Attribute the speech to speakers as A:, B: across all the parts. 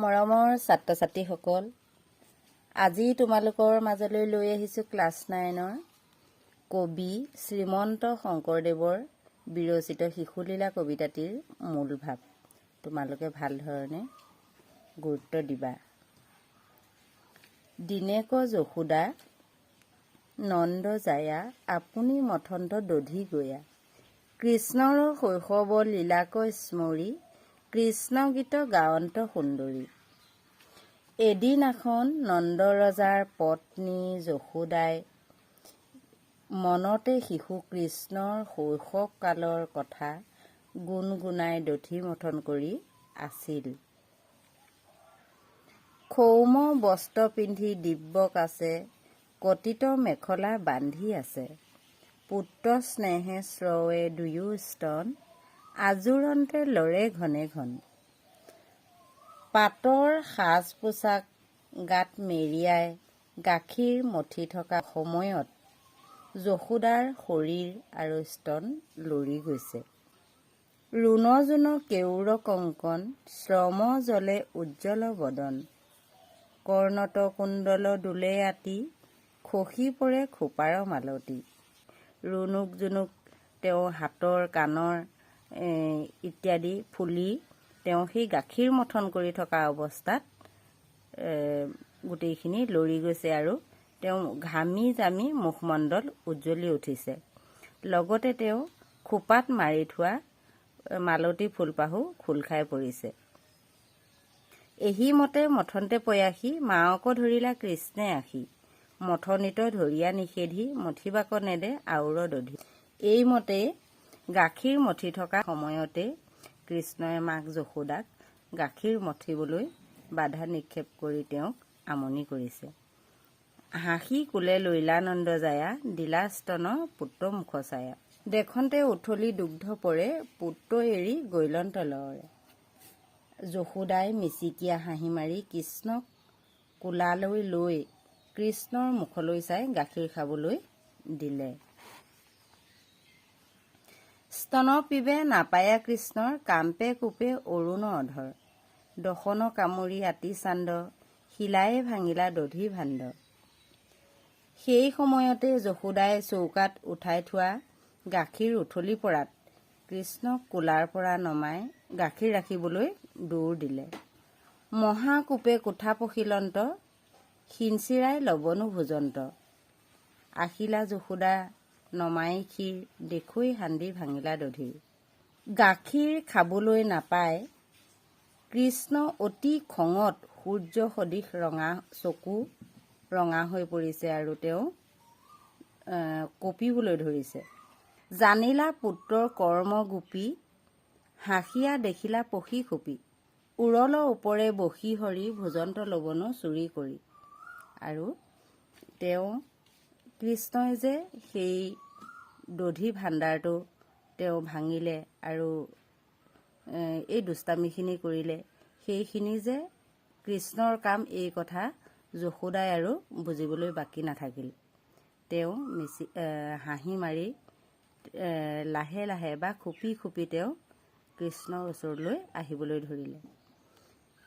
A: মৰমৰ ছাত্ৰ ছাত্ৰীসকল আজি তোমালোকৰ মাজলৈ লৈ আহিছোঁ ক্লাছ নাইনৰ কবি শ্ৰীমন্ত শংকৰদেৱৰ বিৰচিত শিশুলীলা কবিতাটিৰ মূল ভাৱ তোমালোকে ভাল ধৰণে গুৰুত্ব দিবা। দিনেক যশোদা নন্দ জায়া আপুনি মথন্ত দধি গয়া। কৃষ্ণৰ শৈশৱ লীলাক স্মৰি কৃষ্ণ গীত গাৱন্ত সুন্দৰী। এদিন এখন নন্দ ৰজাৰ পত্নী যশোদাই মনতে শিশু কৃষ্ণৰ শৈশৱকালৰ কথা গুণগুণাই দধি মথন কৰি আছিল। সৌম বস্ত্ৰ পিন্ধি দিব্যক আছে কটিত মেখলা বান্ধি আছে। পুত্ৰ স্নেহে স্ৰৱে দুয়ো স্তন আজোৰন্তে লৰে ঘনে ঘন। পাতৰ সাজ পোছাক গাত মেৰিয়াই গাখীৰ মঠি থকা সময়ত যশোদাৰ শৰীৰ আৰু স্তন লৰি গৈছে। ৰুণ জোন কেউৰ কংকন শ্ৰম জলে উজ্জ্বল বদন। কৰ্ণত কুণ্ডল দোলে আতি খহি পৰে খোপাৰ মালতী। ৰুণুক জুনুক তেওঁ হাতৰ কাণৰ ইত্যাদি ফুলি তেওঁ সেই গাখীৰ মথন কৰি থকা অৱস্থাত গোটেইখিনি লৰি গৈছে আৰু তেওঁ ঘামি জামি মুখমণ্ডল উজ্জ্বলি উঠিছে। লগতে তেওঁ খোপাত মাৰি থোৱা মালতী ফুলপাহো খোল খাই পৰিছে। এহি মতে মথন্তে পয়াসী মাওক ধৰিলা কৃষ্ণে আহি মথনিত ধৰিয়া নিষেধি মথিবাক নেদে আউৰ দধি। এইমতে গাখীৰ মঠি থকা সময়তে কৃষ্ণই মাক যশোদাক গাখীৰ মঠিবলৈ বাধা নিক্ষেপ কৰি তেওঁক আমনি কৰিছে। হাঁহি কোলে লৈলানন্দ জায়া দিলাস্তন পুত্ৰ মুখ দেখনতে উঠলি দুগ্ধ পৰে পুত্ৰ এৰি গৈলন্ত লৰে যশোদাই মিচিকিয়া হাঁহি মাৰি কৃষ্ণক কোলালৈ লৈ কৃষ্ণৰ মুখলৈ চাই গাখীৰ খাবলৈ দিলে। স্তন পিবে নাপায়া কৃষ্ণৰ কাম্পে কোপে অৰুণ অধৰ। দশন কামুৰি আতি চান্দ শিলায়ে ভাঙিলা দধি ভাণ্ড সেই সময়তে যশোদাই চৌকাত উঠাই থোৱা গাখীৰ উঠলি পৰাত কৃষ্ণক কোলাৰ পৰা নমাই গাখীৰ ৰাখিবলৈ দৌৰ দিলে। মহাকোপে কোঠা পশিলন্ত সিঞ্চিৰাই লবনো ভোজন্ত। আহিলা যশোদা নমাই ক্ষীৰ দেখুই সান্দি ভাঙিলা দধিৰ গাখীৰ খাবলৈ নাপায় কৃষ্ণ অতি খঙত সূৰ্য সদৃশ ৰঙা চকু ৰঙা হৈ পৰিছে আৰু তেওঁ কঁপিবলৈ ধৰিছে। জানিলা পুত্ৰৰ কৰ্ম গোপী হাঁহিয়া দেখিলা পশী খুপি। উৰল ওপৰে বসি হৰি ভোজন্ত লবনো চুৰি কৰি। আৰু তেওঁ কৃষ্ণই যে সেই দধি ভাণ্ডাৰটো তেওঁ ভাঙিলে আৰু এই দুষ্টামিখিনি কৰিলে সেইখিনি যে কৃষ্ণৰ কাম এই কথা যশোদাই আৰু বুজিবলৈ বাকী নাথাকিল। তেওঁ মিচি হাঁহি মাৰি লাহে লাহে বা খুপি খুপি তেওঁ কৃষ্ণৰ ওচৰলৈ আহিবলৈ ধৰিলে।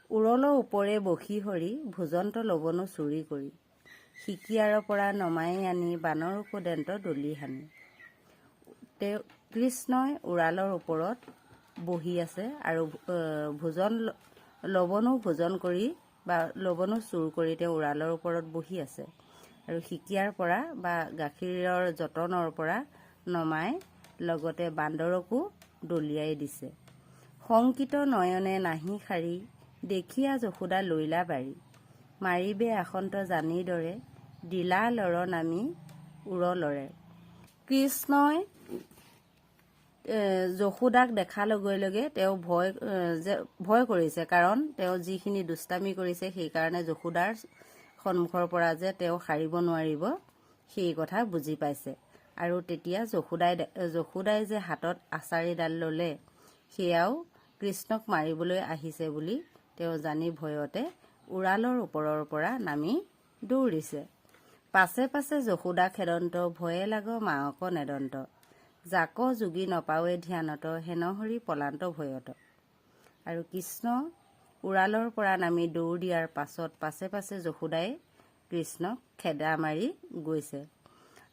A: উৰলৰ ওপৰে বসি হৰি ভোজন্ত লবনো চুৰি কৰি সিকিয়াৰৰ পৰা নমাই আনি বানৰ উপদেন্ত দলি সানি। তেওঁ কৃষ্ণই উৰালৰ ওপৰত বহি আছে আৰু ভোজন লৱণো ভোজন কৰি বা লৱণো চুৰ কৰি তেওঁ উৰালৰ ওপৰত বহি আছে আৰু সিকিয়াৰ পৰা বা গাখীৰৰ যতনৰ পৰা নমাই লগতে বান্দৰকো দলিয়াই দিছে। শংকিত নয়নে নাহি শাৰী দেখিয়া যশোদা লৈলা বাৰী। মাৰিবে আসন্ত জানি দৰে দিলা লৰ নামি উৰলৰে। কৃষ্ণই যশোদাক দেখাৰ লগে লগে তেওঁ ভয় ভয় কৰিছে কাৰণ তেওঁ যিখিনি দুষ্টামি কৰিছে সেইকাৰণে যশোদাৰ সন্মুখৰ পৰা যে তেওঁ সাৰিব নোৱাৰিব সেই কথা বুজি পাইছে। আৰু তেতিয়া যশোদাই যশোদাই যে হাতত আচাৰিডাল ল'লে সেয়াও কৃষ্ণক মাৰিবলৈ আহিছে বুলি তেওঁ জানি ভয়তে উৰালৰ ওপৰৰ পৰা নামি দৌৰিছে। পাছে পাছে যশোদা খেদন্ত ভয়ে লাগ মাওক নেদন্ত। জাক যোগী নপাৱে ধ্যানত হেনহৰি পলান্ত ভয়ত। আৰু কৃষ্ণ উৰালৰ পৰা নামি দৌৰ দিয়াৰ পাছত পাছে পাছে যশোদাই কৃষ্ণক খেদা মাৰি গৈছে।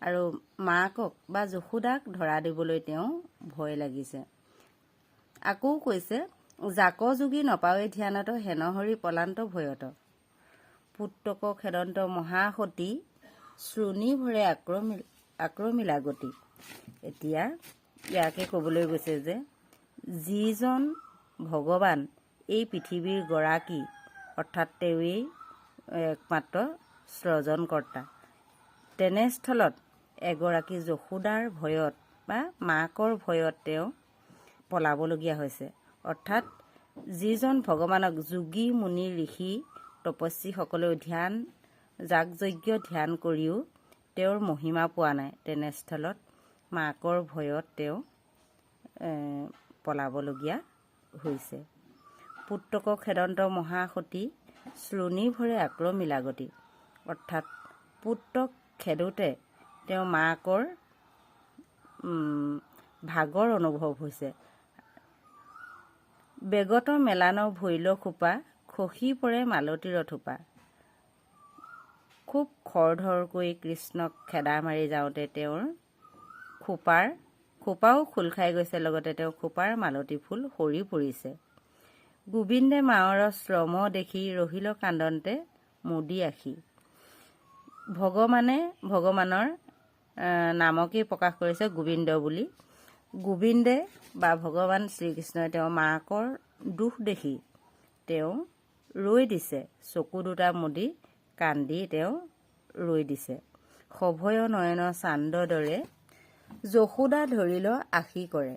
A: আৰু মাকক বা যশোদাক ধৰা দিবলৈ তেওঁ ভয় লাগিছে। আকৌ কৈছে জাক যোগী নপাৱে ধ্যানত হেনহৰি পলান্ত ভয়ত। পুত্ৰক খেদন্ত মহাসতী শ্ৰোণী ভৰে আক্ৰমি আক্ৰমিলা গতি। এতিয়া ইয়াকে ক'বলৈ গৈছে যে যিজন ভগৱান এই পৃথিৱীৰ গৰাকী অৰ্থাৎ তেওঁৱেই একমাত্ৰ স্ৰজনকৰ্তা তেনেস্থলত এগৰাকী যশোদাৰ ভয়ত বা মাকৰ ভয়ত তেওঁ পলাবলগীয়া হৈছে। অৰ্থাৎ যিজন ভগৱানক যোগী মুনি ঋষি তপস্বীসকলেও ধ্যান যাগযজ্ঞ ধ্যান কৰিও তেওঁৰ মহিমা পোৱা নাই। তেনেস্থলত মাকৰ ভয়ত তেওঁ পলাবলগীয়া হৈছে। পুত্ৰক খেদন্ত মহাসতী শ্ৰোণী ভৰে আক্ৰমিলাগতি অৰ্থাৎ পুত্ৰক খেদোতে তেওঁ মাকৰ ভাগৰ অনুভৱ হৈছে। বেগত মেলান ভৈল খোপা খহি পৰে মালতীৰ থোপা। খুব খৰধৰকৈ কৃষ্ণক খেদা মাৰি যাওঁতে তেওঁৰ খোপাৰ খোপাও খোল খাই গৈছে লগতে তেওঁ খোপাৰ মালতী ফুল সৰি পৰিছে। গোবিন্দে মাৱৰ শ্ৰম দেখি ৰহিল কান্দন্তে মুদি আখি। ভগৱানে ভগৱানৰ নামকেই প্ৰকাশ কৰিছে গোবিন্দ বুলি। গোবিন্দে বা ভগৱান শ্ৰীকৃষ্ণই তেওঁ মাকৰ দুখ দেখি তেওঁ ৰৈ দিছে। চকু দুটা মুদি কান্দি তেওঁ ৰৈ দিছে। সভয় নয়ন চান্দ দৰে যশোদা ধৰিল আশী কৰে।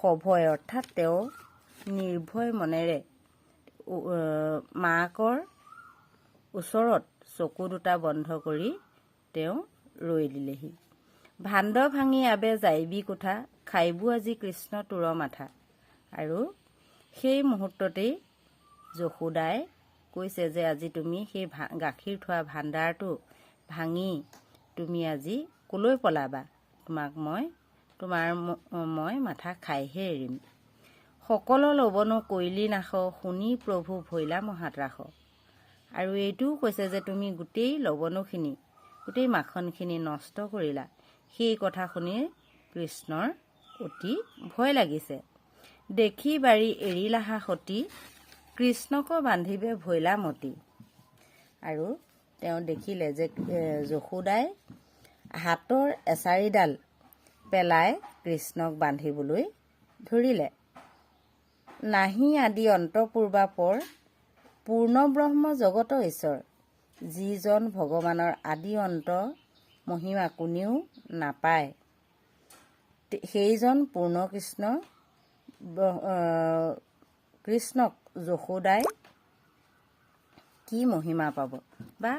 A: সভয় অৰ্থাৎ তেওঁ নিৰ্ভয় মনেৰে মাকৰ ওচৰত চকু দুটা বন্ধ কৰি তেওঁ ৰৈ দিলেহি। ভাণ্ড ভাঙি আবে যাইবি কোঠা খাইবো আজি কৃষ্ণ তোৰ মাথা। আৰু সেই মুহূৰ্ততেই যশোদাই কৈছে যে আজি তুমি সেই ভা- গাখীৰ থোৱা ভাণ্ডাৰটো ভাঙি তুমি আজি কলৈ পলাবা? তোমাক মই তোমাৰ মই মাথা খাইহে এৰিম। সকলো লবনো কৈলি নাশ শুনি প্ৰভু ভৈলা মহাত ৰাস আৰু এইটোও কৈছে যে তুমি গোটেই লৱণখিনি গোটেই মাখনখিনি নষ্ট কৰিলা। সেই কথা শুনি কৃষ্ণৰ অতি ভয় লাগিছে। দেখি বাৰী এৰিলাহা সতী কৃষ্ণক বান্ধিবে ভৈলা মতি। আৰু তেওঁ দেখিলে যে যশোদাই হাতৰ এচাৰিডাল পেলাই কৃষ্ণক বান্ধিবলৈ ধৰিলে। নাহি আদি অন্তপূৰ্বা পৰ পূৰ্ণব্ৰহ্ম জগত ঈশ্বৰ যিজন ভগৱানৰ আদি অন্ত মহিমা কোনেও নাপায়। সেইজন পূৰ্ণ কৃষ্ণ ব- আহ, কৃষ্ণক যশোদাই কি মহিমা পাব? বা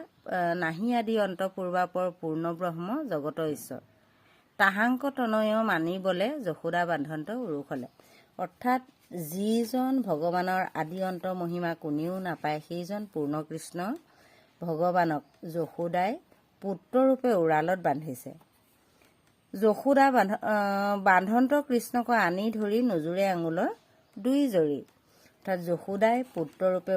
A: নাহি আদি অন্ত পূৰ্বাপৰ পূৰ্ণব্ৰহ্ম জগত ঈশ্বৰ। তাহাংক তনয় মানিবলে যশোদা বান্ধন্ত উৰুখলে অৰ্থাৎ যিজন ভগৱানৰ আদি অন্ত মহিমা কোনেও নাপায় সেইজন পূৰ্ণ কৃষ্ণ ভগৱানক যশোদাই পুত্ৰৰূপে উৰালত বান্ধিছে। যশোদা বান্ধ বান্ধন্ত কৃষ্ণক আনি ধৰি নজোৰে আঙুলৰ দুই জৰি। অৰ্থাৎ যশোদাই পুত্ৰৰূপে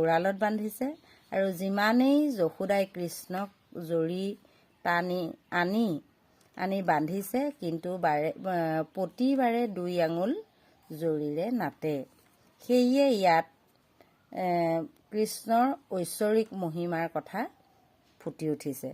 A: উৰালত বান্ধিছে আৰু যিমানেই যশোদাই কৃষ্ণক জৰি টানি, আনি আনি বান্ধিছে, কিন্তু বাৰে প্ৰতিবাৰে দুই আঙুল জৰিৰে নাটে। সেয়ে ইয়াত কৃষ্ণৰ ঐশ্বৰিক মহিমাৰ কথা ফুটি উঠিছে।